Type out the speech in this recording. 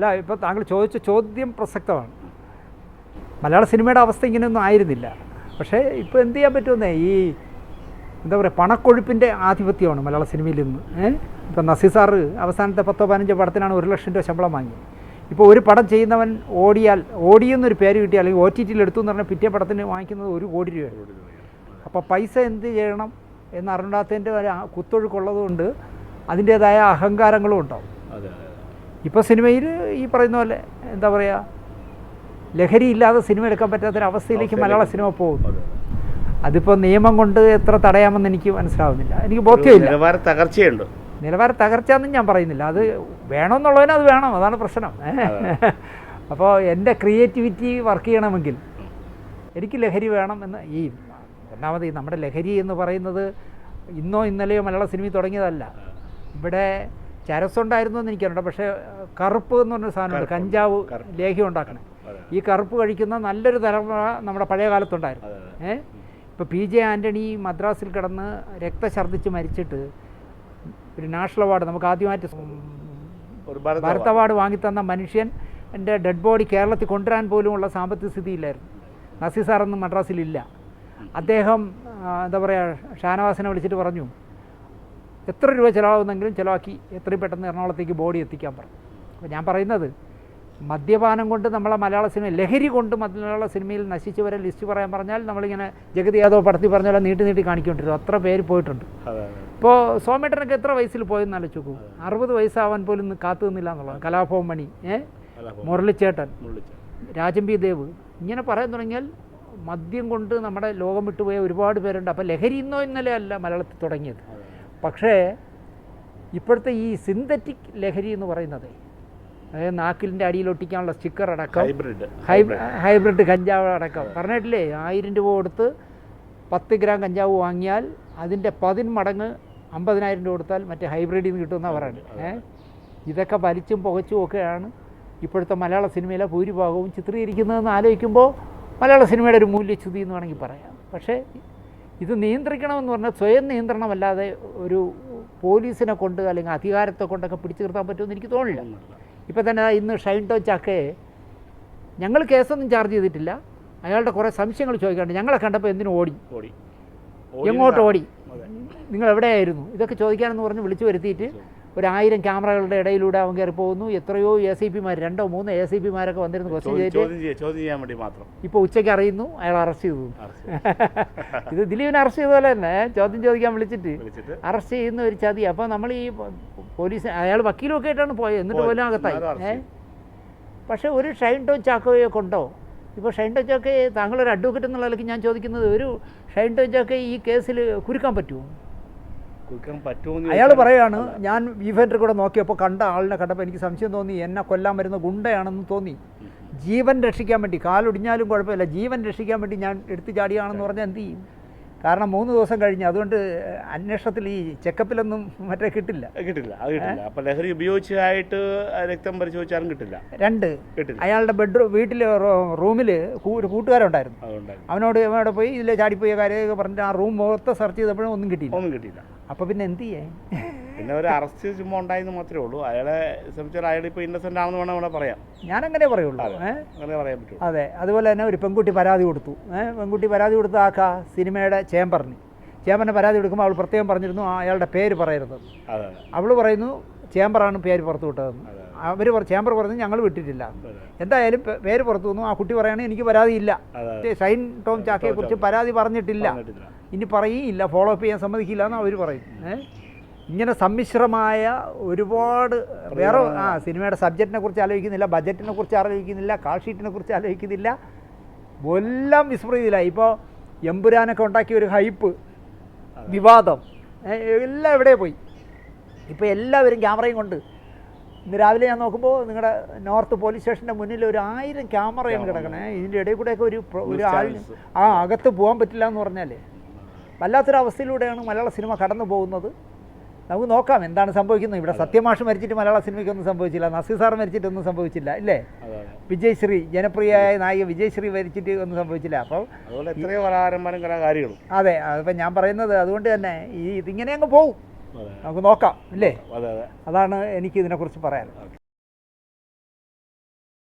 അല്ല ഇപ്പോൾ താങ്കൾ ചോദിച്ച ചോദ്യം പ്രസക്തമാണ്. മലയാള സിനിമയുടെ അവസ്ഥ ഇങ്ങനെയൊന്നും ആയിരുന്നില്ല. പക്ഷേ ഇപ്പോൾ എന്ത് ചെയ്യാൻ പറ്റുമെന്നേ? ഈ എന്താ പറയുക പണക്കൊഴുപ്പിന്റെ ആധിപത്യമാണ് മലയാള സിനിമയിൽ നിന്ന് ഇപ്പോൾ ഇപ്പം നസീർ സാറ് അവസാനത്തെ പത്തോ പതിനഞ്ചോ പടത്തിനാണ് ഒരു ലക്ഷം രൂപ ശമ്പളം വാങ്ങി ഇപ്പോൾ ഒരു പടം ചെയ്യുന്നവൻ ഓടിയാൽ ഓടിയെന്നൊരു പേര് കിട്ടി അല്ലെങ്കിൽ ഒ ടി ടിയിൽ എടുത്തു എന്ന് പറഞ്ഞാൽ പിറ്റേ പടത്തിന് വാങ്ങിക്കുന്നത് ഒരു കോടി രൂപ അപ്പോൾ പൈസ എന്ത് ചെയ്യണം എന്ന് അറിഞ്ഞാത്തതിന്റെ കുത്തൊഴുക്കുള്ളതുകൊണ്ട് അതിന്റേതായ അഹങ്കാരങ്ങളും ഉണ്ടാവും. ഇപ്പോൾ സിനിമയിൽ ഈ പറയുന്ന പോലെ എന്താ പറയുക ലഹരി ഇല്ലാതെ സിനിമ എടുക്കാൻ പറ്റാത്തൊരവസ്ഥയിലേക്ക് മലയാള സിനിമ പോകും. അതെ അതിപ്പോൾ നിയമം കൊണ്ട് എത്ര തടയാമെന്ന് എനിക്ക് മനസ്സിലാവുന്നില്ല. എനിക്ക് ബോധ്യമില്ല. നിലവാര തകർച്ചയുണ്ട്. നിലവാര തകർച്ചയെന്നും ഞാൻ പറയുന്നില്ല. അത് വേണമെന്നുള്ളതിന് അത് വേണം. അതാണ് പ്രശ്നം. അപ്പോൾ എന്റെ ക്രിയേറ്റിവിറ്റി വർക്ക് ചെയ്യണമെങ്കിൽ എനിക്ക് ലഹരി വേണം എന്ന് ഈ ഒന്നാമത് നമ്മുടെ ലഹരി എന്ന് പറയുന്നത് ഇന്നോ ഇന്നലെയോ മലയാള സിനിമ തുടങ്ങിയതല്ല. ഇവിടെ ചരസുണ്ടായിരുന്നു എന്ന് എനിക്കറിയണ്ട പക്ഷേ കറുപ്പ് എന്ന് പറഞ്ഞ സാധനമുണ്ട് കഞ്ചാവ്. ലേഹ്യം ഉണ്ടാക്കണം. ഈ കറുപ്പ് കഴിക്കുന്ന നല്ലൊരു തലമുറ നമ്മുടെ പഴയ കാലത്തുണ്ടായിരുന്നു. ഏഹ് ഇപ്പോൾ പി ജെ ആന്റണി മദ്രാസിൽ കിടന്ന് രക്തഛർദ്ദിച്ച് മരിച്ചിട്ട് ഒരു നാഷണൽ അവാർഡ് നമുക്ക് ആദ്യമായിട്ട് ഭാരത് അവാർഡ്. വാങ്ങിത്തന്ന മനുഷ്യൻ എന്റെ ഡെഡ് ബോഡി കേരളത്തിൽ കൊണ്ടുവരാൻ പോലുമുള്ള സാമ്പത്തിക സ്ഥിതിയില്ലായിരുന്നു. നസീർ സാറൊന്നും മദ്രാസിലില്ല. അദ്ദേഹം എന്താ പറയുക ഷാനവാസിനെ വിളിച്ചിട്ട് പറഞ്ഞു എത്ര രൂപ ചിലവാകുന്നെങ്കിലും ചിലവാക്കി എത്രയും പെട്ടെന്ന് എറണാകുളത്തേക്ക് ബോഡി എത്തിക്കാൻ പറഞ്ഞു. അപ്പോൾ ഞാൻ പറയുന്നത് മദ്യപാനം കൊണ്ട് നമ്മളെ മലയാള സിനിമ ലഹരി കൊണ്ട് മലയാള സിനിമയിൽ നശിച്ചവരെ ലിസ്റ്റ് പറയാൻ പറഞ്ഞാൽ നമ്മളിങ്ങനെ ജഗതി യാദവ് പടത്തിൽ പറഞ്ഞാൽ നീട്ടി നീട്ടി കാണിക്കൊണ്ടിരുന്നു അത്ര പേര് പോയിട്ടുണ്ട്. ഇപ്പോൾ സോമേട്ടനൊക്കെ എത്ര വയസ്സിൽ പോയെന്ന് ആലോചിക്കും അറുപത് വയസ്സാവാൻ പോലും കാത്തു നിന്നില്ല എന്നുള്ളതാണ്. കലാഭവൻ മണി ഏ? മുരളിച്ചേട്ടൻ രാജംബി ദേവ്. ഇങ്ങനെ പറയാൻ തുടങ്ങിയാൽ മദ്യം കൊണ്ട് നമ്മുടെ ലോകം വിട്ടുപോയ ഒരുപാട് പേരുണ്ട്. അപ്പോൾ ലഹരി ഇന്നോ ഇന്നലെ അല്ല മലയാളത്തിൽ തുടങ്ങിയത്. പക്ഷേ ഇപ്പോഴത്തെ ഈ സിന്തറ്റിക് ലഹരി എന്ന് പറയുന്നത് അതായത് നാക്കിലിന്റെ അടിയിൽ ഒട്ടിക്കാനുള്ള സ്റ്റിക്കർ അടക്കം ഹൈബ്രിഡ് ഹൈബ്രിഡ് കഞ്ചാവ് അടക്കം. പറഞ്ഞിട്ടില്ലേ? ആയിരം രൂപ കൊടുത്ത് പത്ത് ഗ്രാം കഞ്ചാവ് വാങ്ങിയാൽ അതിന്റെ പതിന്മടങ്ങ് അമ്പതിനായിരം രൂപ കൊടുത്താൽ മറ്റേ ഹൈബ്രിഡിൽ നിന്ന് കിട്ടുമെന്നാണ് പറയുന്നത്. ഏഹ് ഇതൊക്കെ വലിച്ചും പുകച്ചും ഒക്കെയാണ് ഇപ്പോഴത്തെ മലയാള സിനിമയിലെ ഭൂരിഭാഗവും ചിത്രീകരിക്കുന്നതെന്ന് ആലോചിക്കുമ്പോൾ മലയാള സിനിമയുടെ ഒരു മൂല്യച്യുതി എന്ന് വേണമെങ്കിൽ പറയാം. പക്ഷേ ഇത് നിയന്ത്രിക്കണമെന്ന് പറഞ്ഞാൽ സ്വയം നിയന്ത്രണമല്ലാതെ ഒരു പോലീസിനെ കൊണ്ട് അല്ലെങ്കിൽ അധികാരത്തെ കൊണ്ടൊക്കെ പിടിച്ചു നിർത്താൻ പറ്റുമെന്ന് എനിക്ക് തോന്നില്ല ഇപ്പം തന്നെ ഇന്ന് ഷൈൻ ടോ ചാക്കയെ ഞങ്ങൾ കേസൊന്നും ചാർജ് ചെയ്തിട്ടില്ല. അയാളുടെ കുറേ സംശയങ്ങൾ ചോദിക്കാണ്ട് ഞങ്ങളെ കണ്ടപ്പോൾ എന്തിനു ഓടി? ഓടി. എങ്ങോട്ട് ഓടി? നിങ്ങൾ എവിടെയായിരുന്നു? ഇതൊക്കെ ചോദിക്കാനെന്ന് പറഞ്ഞ് വിളിച്ചു വരുത്തിയിട്ട് ഒരു ആയിരം ക്യാമറകളുടെ ഇടയിലൂടെ അവൻ കയറി പോകുന്നു. എത്രയോ എ സി പിമാർ രണ്ടോ മൂന്നോ എ സി പിമാരൊക്കെ വന്നിരുന്നു ക്വസ്റ്റ്യൻ ചെയ്തിട്ട് ചോദ്യം ചെയ്യാൻ വേണ്ടി മാത്രം. ഇപ്പോൾ ഉച്ചയ്ക്ക് അറിയുന്നു അയാൾ അറസ്റ്റ് ചെയ്തു. ഇത് ദിലീപിനെ അറസ്റ്റ് ചെയ്ത പോലെ തന്നെ ചോദ്യം ചോദിക്കാൻ വിളിച്ചിട്ട്. അറസ്റ്റ് ചെയ്യുന്ന ഒരു ചതി. അപ്പോൾ നമ്മൾ ഈ പോലീസ് അയാൾ വക്കീലൊക്കെ ആയിട്ടാണ് പോയത് എന്നിട്ട് പോലും അകത്തായി. പക്ഷേ ഒരു ഷൈൻ ടോ ചാക്കോയെ കൊണ്ടോ? ഇപ്പോൾ ഷൈൻ ടോ ചാക്കയെ താങ്കളൊരു അഡ്വക്കേറ്റ് എന്നുള്ള നിലയ്ക്ക് ഞാൻ ചോദിക്കുന്നത് ഒരു ഷൈൻ ടോ ചാക്കയെ ഈ കേസിൽ കുരുക്കാൻ പറ്റുമോ? അയാൾ പറയാണ് ഞാൻ ഇവന്റെ കൂടെ നോക്കിയപ്പോൾ കണ്ട ആളിനെ കണ്ടപ്പോൾ എനിക്ക് സംശയം തോന്നി എന്നെ കൊല്ലാൻ വരുന്ന ഗുണ്ടയാണെന്ന് തോന്നി. ജീവൻ രക്ഷിക്കാൻ വേണ്ടി കാലൊടിഞ്ഞാലും കുഴപ്പമില്ല ജീവൻ രക്ഷിക്കാൻ വേണ്ടി ഞാൻ എടുത്തു ചാടിയാണെന്ന് പറഞ്ഞാൽ എന്ത് ചെയ്യും? കാരണം മൂന്ന് ദിവസം കഴിഞ്ഞ് അതുകൊണ്ട് അന്വേഷണത്തിൽ ഈ ചെക്കപ്പിലൊന്നും മറ്റേ കിട്ടില്ല. കിട്ടില്ല അത് കിട്ടില്ല. അപ്പോൾ ലഹരി ഉപയോഗിച്ചായിട്ട് രക്തം പരിശോധിച്ചാലും കിട്ടില്ല. രണ്ട് കിട്ടില്ല. അയാളുടെ ബെഡ്റൂം വീട്ടിൽ റൂമിൽ ഒരു കൂട്ടുകാരുണ്ടായിരുന്നു. അവനോട് അവനോട് പോയി ഇതിലെ ചാടിപ്പോയ കാര്യമൊക്കെ പറഞ്ഞിട്ട് ആ റൂം മൊത്തം സെർച്ച് ചെയ്തപ്പോഴും ഒന്നും കിട്ടിയില്ല. ഒന്നും കിട്ടിയില്ല. അപ്പോൾ പിന്നെ എന്ത് ചെയ്യേ പിന്നെ ഒരു അറസ്റ്റ് ചുമ്മാ ഉണ്ടായെന്ന് മാത്രമേ ഉള്ളൂ. അയാളെ സംബന്ധിച്ചാൽ അയാൾ ഇപ്പോൾ ഇന്നസെന്റ് ആണെന്ന് വേണം ഇവിടെ പറയാം ഞാനങ്ങനെ പറയുള്ളൂ. അതെ. അങ്ങനെ പറയാൻ പറ്റും അതെ. അതുപോലെ തന്നെ ഒരു പെൺകുട്ടി പരാതി കൊടുത്തു. പെൺകുട്ടി പരാതി കൊടുത്ത ആക്കാ സിനിമയുടെ ചേംബറിന്. ചേംബറിന് പരാതി കൊടുക്കുമ്പോൾ അവൾ പ്രത്യേകം പറഞ്ഞിരുന്നു അയാളുടെ പേര് പറയരുത് അവൾ പറയുന്നു ചേംബറാണ് പേര് പുറത്തു വിട്ടതെന്ന് അവർ അവർ ചേംബർ പറഞ്ഞു ഞങ്ങൾ വിട്ടിട്ടില്ല. എന്തായാലും പേര് പുറത്തു വന്നു. ആ കുട്ടി പറയുകയാണെങ്കിൽ എനിക്ക് പരാതിയില്ല. സൈൻ ഷൈൻ ടോം ചാക്കയെ കുറിച്ച് പരാതി പറഞ്ഞിട്ടില്ല. ഇനി പറയുകയില്ല ഫോളോ അപ്പ് ചെയ്യാൻ സമ്മതിക്കില്ല എന്ന് അവർ പറയും. ഏഹ് ഇങ്ങനെ സമ്മിശ്രമായ ഒരുപാട് വേറെ ആ സിനിമയുടെ സബ്ജക്റ്റിനെ കുറിച്ച് ആലോചിക്കുന്നില്ല ബജറ്റിനെ കുറിച്ച് ആലോചിക്കുന്നില്ല കാൾ ഷീറ്റിനെ കുറിച്ച് ആലോചിക്കുന്നില്ല. എല്ലാം വിസ്മൃതിയിലായി. ഇപ്പോൾ എമ്പുരാനൊക്കെ ഉണ്ടാക്കിയ ഒരു ഹൈപ്പ് വിവാദം എല്ലാം എവിടെ പോയി. ഇപ്പോൾ എല്ലാവരും ക്യാമറയും കൊണ്ട്. ഇന്ന് രാവിലെ ഞാൻ നോക്കുമ്പോൾ നിങ്ങളുടെ നോർത്ത് പോലീസ് സ്റ്റേഷന്റെ മുന്നിൽ ഒരു ആയിരം ക്യാമറയാണ് കിടക്കണേ. ഇതിന്റെ ഇടയിൽ കൂടെയൊക്കെ ഒരു ഒരു ആൾ ആ അകത്ത് പോകാൻ പറ്റില്ല എന്ന് പറഞ്ഞാൽ വല്ലാത്തൊരവസ്ഥയിലൂടെയാണ് മലയാള സിനിമ കടന്നു പോകുന്നത്. നമുക്ക് നോക്കാം എന്താണ് സംഭവിക്കുന്നത്. ഇവിടെ സത്യമാഷ് മരിച്ചിട്ട് മലയാള സിനിമയ്ക്കൊന്നും സംഭവിച്ചില്ല. നസീർ സാർ മരിച്ചിട്ടൊന്നും സംഭവിച്ചില്ല ഇല്ലേ? വിജയ് ശ്രീ വിജയശ്രീ ജനപ്രിയയായ നായിക വിജയശ്രീ മരിച്ചിട്ട് ഒന്നും സംഭവിച്ചില്ല. അപ്പോൾ എത്രയോ കലാകാരന്മാരും കലാകാരികളും. അതെ അതിപ്പോൾ ഞാൻ പറയുന്നത് അതുകൊണ്ട് തന്നെ ഈ ഇതിങ്ങനെ അങ്ങ് പോകും നമുക്ക് നോക്കാം ഇല്ലേ? അതെ അതെ. അതാണ് എനിക്ക് ഇതിനെക്കുറിച്ച് പറയാൻ